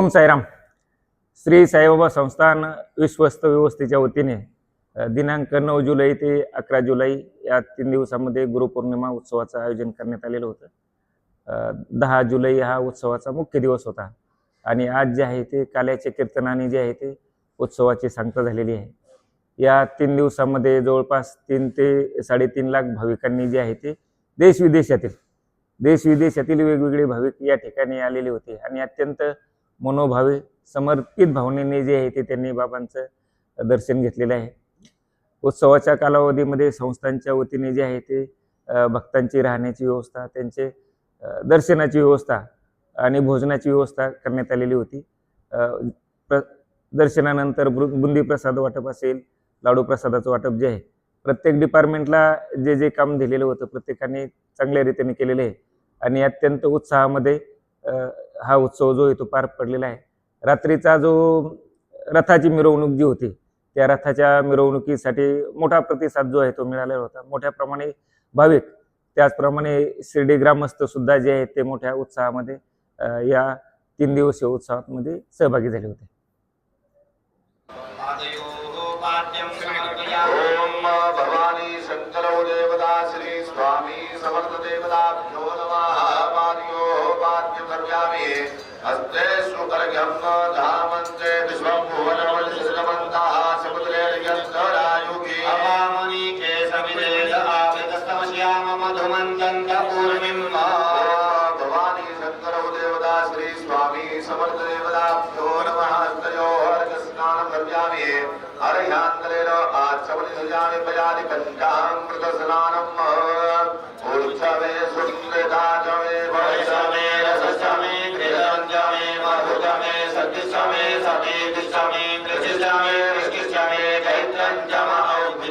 ओम साईराम. श्री साईबाबा संस्थान विश्वस्त व्यवस्थेच्या वतीने दिनांक नऊ जुलै ते अकरा जुलै या तीन दिवसामध्ये गुरुपौर्णिमा उत्सवाचं आयोजन करण्यात आलेलं होतं. दहा जुलै हा उत्सवाचा मुख्य दिवस होता आणि आज जे आहे ते काल्याच्या कीर्तनाने जे आहे ते उत्सवाची सांगता झालेली आहे. या तीन दिवसामध्ये जवळपास तीन ते साडेतीन लाख भाविकांनी जे आहे ते देश विदेशातील देश विदेशातील वेगवेगळे भाविक या ठिकाणी आलेले होते आणि अत्यंत मनोभावे समर्पित भावनेने जे आहे ते त्यांनी बाबांचं दर्शन घेतलेलं आहे. उत्सवाच्या कालावधीमध्ये संस्थांच्या वतीने जे आहे ते भक्तांची राहण्याची व्यवस्था त्यांचे दर्शनाची व्यवस्था आणि भोजनाची व्यवस्था करण्यात आलेली होती. प्र दर्शनानंतर बृ- बुंदी प्रसाद वाटप असेल लाडू प्रसादाचं वाटप जे आहे प्रत्येक डिपार्टमेंटला जे जे काम दिलेलं होतं प्रत्येकाने चांगल्या रीतीने केलेलं आहे. आणि अत्यंत उत्साहामध्ये हा उत्सव जो आहे तो पार पडलेला आहे. रात्रीचा जो रथाची मिरवणूक जी होती त्या रथाच्या मिरवणुकीसाठी मोठा प्रतिसाद जो आहे तो मिळालेला होता. मोठ्या प्रमाणे भाविक त्याचप्रमाणे शिर्डी ग्रामस्थ सुद्धा जे आहेत ते मोठ्या उत्साहामध्ये या तीन दिवसीय उत्सवामध्ये सहभागी झाले होते. भवानी शंकर देवता श्री स्वामी समर्थ देवता सर्व्यामि हस्ते सुकर्घ्यं धामन्ते विश्वं भुवनमनिसृजमन्तः समुद्रेर्यन्तरायुगे। अवामनीके समिदेद आवृतस्तमस्याम मधुमन्तन्त पूर्णिम् भवानी शंकरो देवता श्री स्वामी समर्थ देवताभ्यो नमः हस्तयोः अर्घ्यान्तरेण पयानि पञ्चामृतस्नानम्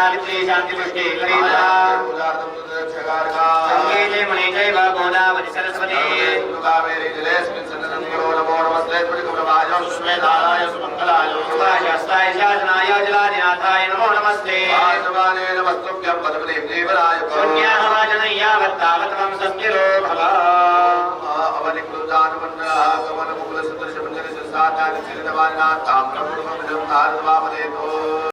సావిత్రి శాంతి పుష్టి సంగీతే మణిజైవ గోదావరి సరస్వతి జలాదినాథాయ నమో నమస్తే వస్తుభ్యం పదవదేవరాయ పుణ్యాహవాజనయ్యావత్తావతమం సత్యలో భవ